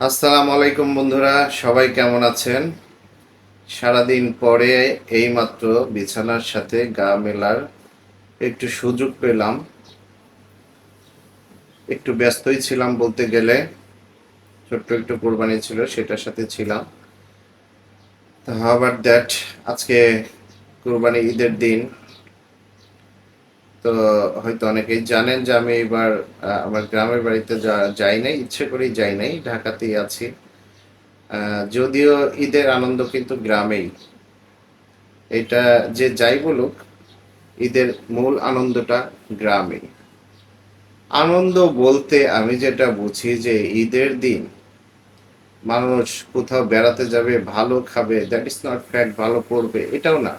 আসসালামু আলাইকুম বন্ধুরা, সবাই কেমন আছেন? সারাদিন পরে এইমাত্র বিছানার সাথে গা মেলার একটু সুযোগ পেলাম। একটু ব্যস্তই ছিলাম বলতে গেলে, ছোট্ট একটু কোরবানি ছিল, সেটার সাথে ছিলাম। তা হাওয়ার দ্যাট আজকে কোরবানি ঈদের দিন। তো হয়তো অনেকেই জানেন যে আমি এবার আমার গ্রামের বাড়িতে যাই নাই, ইচ্ছে করেই যাই নাই, ঢাকাতেই আছি। যদিও ঈদের আনন্দ কিন্তু গ্রামেই। এটা যে যাই বলুক, ঈদের মূল আনন্দটা গ্রামে আনন্দ বলতে আমি যেটা বুঝি যে ঈদের দিন মানুষ কোথাও বেড়াতে যাবে, ভালো খাবে দ্যাট ইজ নট ফ্যাক্ট ভালো পড়বে, এটাও না।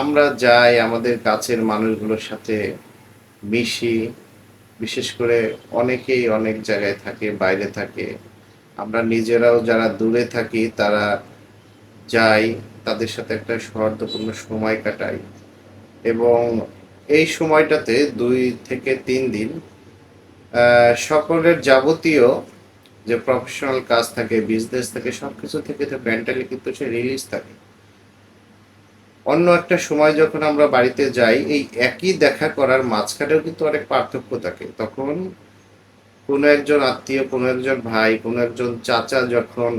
আমরা যাই আমাদের কাছের মানুষগুলোর সাথে মিশি, বিশেষ করে অনেকেই অনেক জায়গায় থাকে, বাইরে থাকে। আমরা নিজেরাও যারা দূরে থাকি, তারা যাই, তাদের সাথে একটা সৌহার্দ্যপূর্ণ সময় কাটাই। এবং এই সময়টাতে দুই থেকে তিন দিন সকলের যাবতীয় যে প্রফেশনাল কাজ থাকে বিজনেস থাকে সব কিছু থেকে তো মেন্টালি কিন্তু সে রিলিজ থাকে। অন্য একটা সময় যখন আমরা বাড়িতে যাই, এই একই দেখা করার মাঝখানেও কিন্তু অনেক পার্থক্য থাকে। তখন কোনো একজন আত্মীয়, কোনো একজন ভাই, কোনো একজন চাচা যখন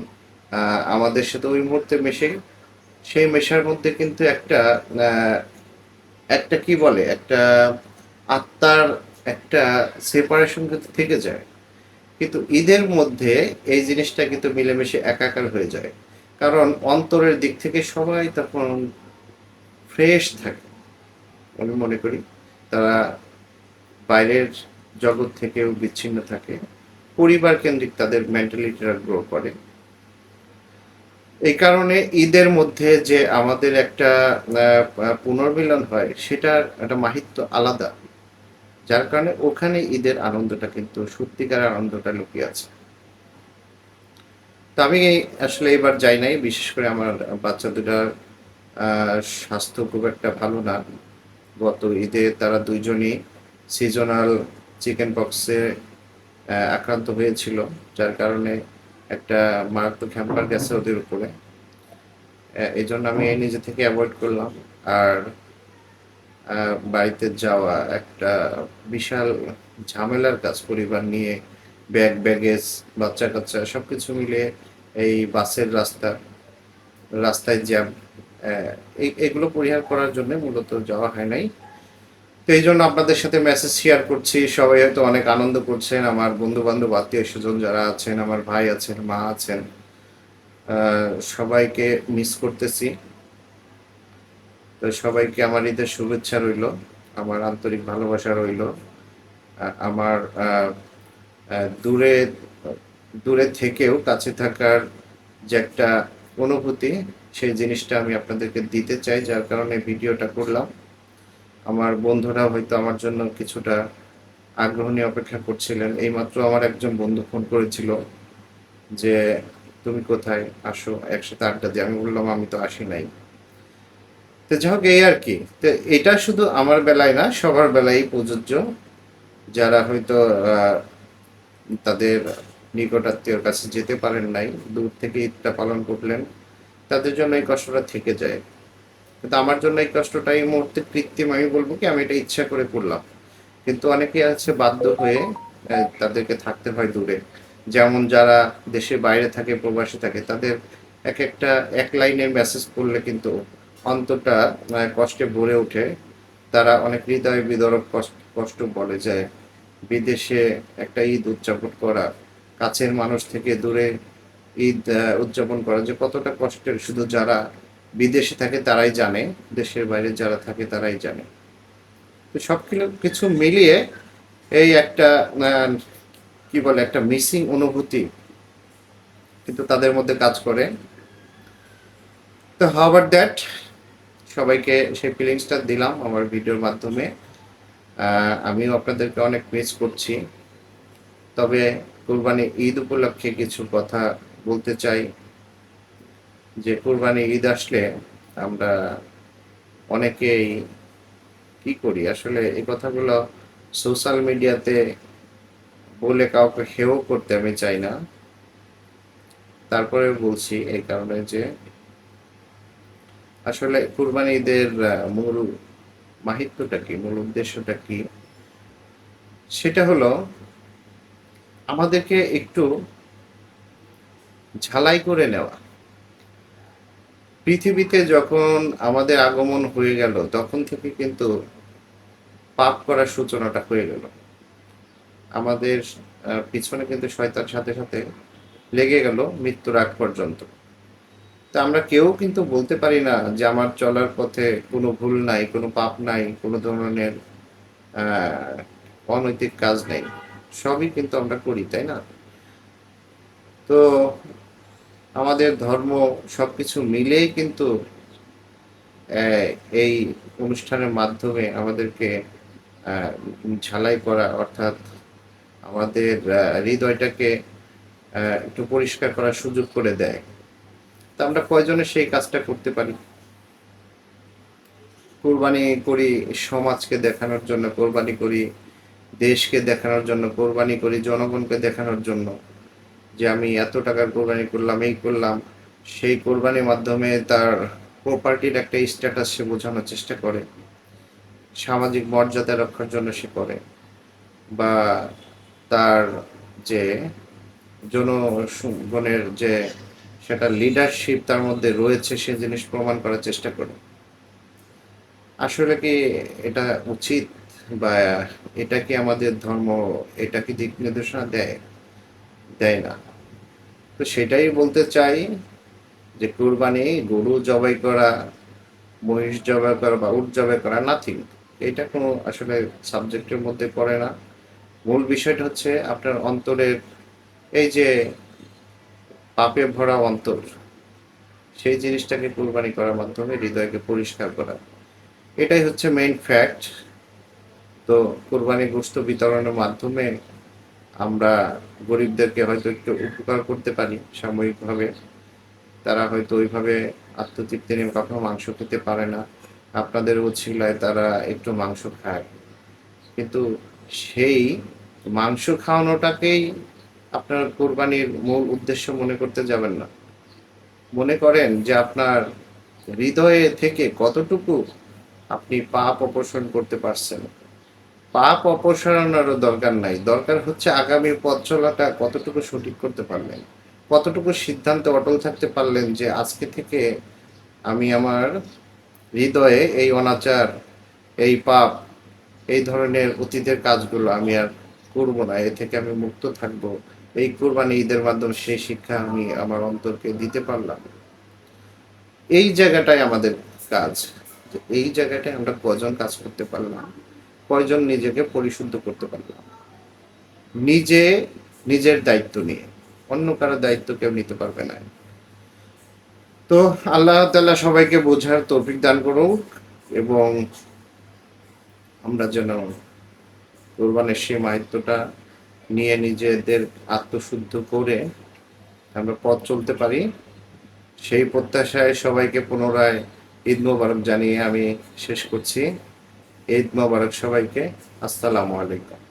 আমাদের সাথে ওই মুহূর্তে মেশে, সেই মেশার মধ্যে কিন্তু একটা একটা কি বলে, একটা আত্মার একটা সেপারেশন কিন্তু থেকে যায়। কিন্তু ঈদের মধ্যে এই জিনিসটা কিন্তু মিলেমিশে একাকার হয়ে যায়। কারণ অন্তরের দিক থেকে সবাই তখন ফ্রেশ থাকে। আমি মনে করি তারা বাইরের জগৎ থেকেও বিচ্ছিন্ন থাকে। পরিবার কেন্দ্রিক তাদের মেন্টালিটিরা গ্রো করে। এই কারণে ঈদের মধ্যে যে আমাদের একটা পুনর্মিলন হয়, সেটার একটা মাহিত্য আলাদা। যার কারণে ওখানে ঈদের আনন্দটা কিন্তু, সত্যিকার আনন্দটা লুকিয়ে আছে। তো আমি আসলে এবার যাই নাই, বিশেষ করে আমার বাচ্চা দুটার স্বাস্থ্য খুব একটা ভালো না। গত ঈদে তারা দুইজনই সিজনাল চিকেন পক্সে আক্রান্ত হয়েছিল, যার কারণে একটা মারাত্মক হ্যাম্পার গেছে ওদের উপরে। এই জন্য আমি এই নিজে থেকে অ্যাভয়েড করলাম। আর বাড়িতে যাওয়া একটা বিশাল ঝামেলার কাজ পরিবার নিয়ে ব্যাগ ব্যাগেজ বাচ্চা কাচ্চা সবকিছু মিলে এই বাসের রাস্তা, রাস্তায় জ্যাম এগুলো পরিহার করার জন্য মূলত যাওয়া হয় নাই। তো এই জন্য আপনাদের সাথে মেসেজ শেয়ার করছি। সবাই হয়তো অনেক আনন্দ করছেন। আমার বন্ধু বান্ধব আত্মীয় স্বজন যারা আছেন, আমার ভাই আছেন, মা আছেন সবাইকে মিস করতেছি। তো সবাইকে আমার ঈদের শুভেচ্ছা রইল, আমার আন্তরিক ভালোবাসা রইল। আমার দূরে দূরে থেকেও কাছে থাকার যে একটা অনুভূতি, সেই জিনিসটা আমি আপনাদেরকে দিতে চাই, যার কারণে ভিডিওটা করলাম। আমার বন্ধুরা হয়তো আমার জন্য কিছুটা আগ্রহ নিয়ে অপেক্ষা করছিলেন। এইমাত্র আমার একজন বন্ধু ফোন করেছিল যে, তুমি কোথায়? আসো, একসাথে আড্ডা দিয়ে আমি বললাম, আমি তো আসি নাই। তো যাই হোক, এই আর কি। তো এটা শুধু আমার বেলায় না, সবার বেলায় প্রযোজ্য। যারা হয়তো তাদের নিকটাত্মীয়র কাছে যেতে পারেন নাই, দূর থেকে ঈদটা পালন করলেন, তাদের জন্য এই কষ্টটা থেকে যায়। কিন্তু আমার জন্য এই কষ্টটা এই মুহূর্তে কৃত্রিম, আমি বলব কি, আমি এটা ইচ্ছা করে করলাম। কিন্তু অনেকে আছে বাধ্য হয়ে তাদেরকে থাকতে হয় দূরে। যেমন যারা দেশের বাইরে থাকে, প্রবাসী থাকে, তাদের এক একটা, এক লাইনের মেসেজ করলে কিন্তু অন্তটা কষ্টে ভরে ওঠে। তারা অনেক হৃদয় বিদরক কষ্ট বলে যায় বিদেশে একটা ঈদ উদযাপন করা কাছের মানুষ থেকে দূরে ঈদ উদযাপন করা যে কতটা কষ্টের, শুধু যারা বিদেশে থাকে তারাই জানে, দেশের বাইরে যারা থাকে তারাই জানে। তো সব কিছু- মিলিয়ে এই একটা কি বলে, একটা মিসিং অনুভূতি কিন্তু তাদের মধ্যে কাজ করে। তো হাওয়ার দ্যাট সবাইকে সেই ফিলিংসটা দিলাম আমার ভিডিওর মাধ্যমে। আমিও আপনাদেরকে অনেক মিস করছি। তবে কুরবানি ঈদ উপলক্ষে কিছু কথা বলতে চাই। যে কুরবানি ঈদ আসলে আমরা অনেকেই কি করি? আসলে এই কথাগুলো সোশ্যাল মিডিয়াতে বলে কাউকে হেও করতে আমি চাই না। তারপরে বলছি এই কারণে যে আসলে কুরবানি ঈদের মূল মাহিত্যটা কি, মূল উদ্দেশ্যটা কি? সেটা হলো আমাদেরকে একটু ঝালাই করে নেওয়া। পৃথিবীতে যখন আমাদের আগমন হয়ে গেল, তখন থেকে কিন্তু পাপ করার সূচনাটা হয়ে গেল। আমাদের পিছনে কিন্তু শয়তান সাথে সাথে লেগে গেল মৃত্যুর আগ পর্যন্ত। তা আমরা কেউ কিন্তু বলতে পারি না যে আমার চলার পথে কোনো ভুল নাই, কোনো পাপ নাই, কোনো ধরনের অনৈতিক কাজ নেই। সবই কিন্তু আমরা করি, তাই না? তো আমাদের ধর্ম সবকিছু মিলেই কিন্তু এই অনুষ্ঠানের মাধ্যমে আমাদেরকে ঝালাই করা, অর্থাৎ আমাদের হৃদয়টাকে একটু পরিষ্কার করার সুযোগ করে দেয়। তা আমরা কয়জনে সেই কাজটা করতে পারি? কোরবানি করি সমাজকে দেখানোর জন্য, কোরবানি করি দেশকে দেখানোর জন্য, কোরবানি করি, জনগণকে দেখানোর জন্য যে আমি এত টাকার কোরবানি করলাম, এই করলাম, সেই কোরবানির মাধ্যমে তার প্রপার্টির একটা স্ট্যাটাস সে বোঝানোর চেষ্টা করে, সামাজিক মর্যাদা রক্ষার জন্য সে করে বা তার যে জনগণের যে সেটা লিডারশিপ তার মধ্যে রয়েছে সে জিনিস প্রমাণ করার চেষ্টা করে। আসলে কি এটা উচিত? বা এটা কি আমাদের ধর্ম, এটা কি দিক নির্দেশনা দেয়? দেয় না। তো সেটাই বলতে চাই যে কুরবানি গরু জবাই করা, মহিষ জবাই করা বা উট জবাই করা নাথিং এটা কোনো আসলে সাবজেক্টের মধ্যে পড়ে না। মূল বিষয়টা হচ্ছে আপনার অন্তরের এই যে পাপে ভরা অন্তর, সেই জিনিসটাকে কুরবানি করার মাধ্যমে হৃদয়কে পরিষ্কার করা। এটাই হচ্ছে মেইন ফ্যাক্ট তো কোরবানি গোস্ত বিতরণের মাধ্যমে আমরা গরিবদেরকে হয়তো একটু উপকার করতে পারি সাময়িকভাবে। তারা হয়তো ওইভাবে আত্মতৃপ্তি নিয়ে কখনো মাংস খেতে পারে না। আপনাদের উচ্ছিলায় তারা একটু মাংস খায়। কিন্তু সেই মাংস খাওয়ানোটাকেই আপনার কোরবানির মূল উদ্দেশ্য মনে করতে যাবেন না। মনে করেন যে আপনার হৃদয়ে থেকে কতটুকু আপনি পাপ অপসারণ করতে পারছেন। পাপ অপসারণেরও দরকার নাই। দরকার হচ্ছে আগামী পথ চলাটা কতটুকু সঠিক করতে পারলেন? কতটুকু সিদ্ধান্তে অটল থাকতে পারলেন যে আজকে থেকে আমি আমার হৃদয়ে এই অনাচার, এই পাপ, এই ধরনের অতীতের কাজগুলো আমি আর করব না, এ থেকে আমি মুক্ত থাকব। এই কোরবানি ঈদের মাধ্যমে সেই শিক্ষা আমি আমার অন্তরকে দিতে পারলাম। এই জায়গাটাই আমাদের কাজ। এই জায়গাটায় আমরা কজন কাজ করতে পারলাম? কয়জন নিজেকে পরিশুদ্ধ করতে পারলাম নিজে, নিজের দায়িত্ব নিয়ে। অন্য কারও দায়িত্ব কেউ নিতে পারবে না। তো আল্লাহ তাআলা সবাইকে বোঝার তৌফিক দান করুক এবং আমরা যেন কোরবানের সেই মাহিত্যটা নিয়ে নিজেদের আত্মশুদ্ধ করে আমরা পথ চলতে পারি। সেই প্রত্যাশায় সবাইকে পুনরায় ঈদ মোবারক জানিয়ে আমি শেষ করছি। ঈদ মোবারক সবাইকে। আসসালামু আলাইকুম।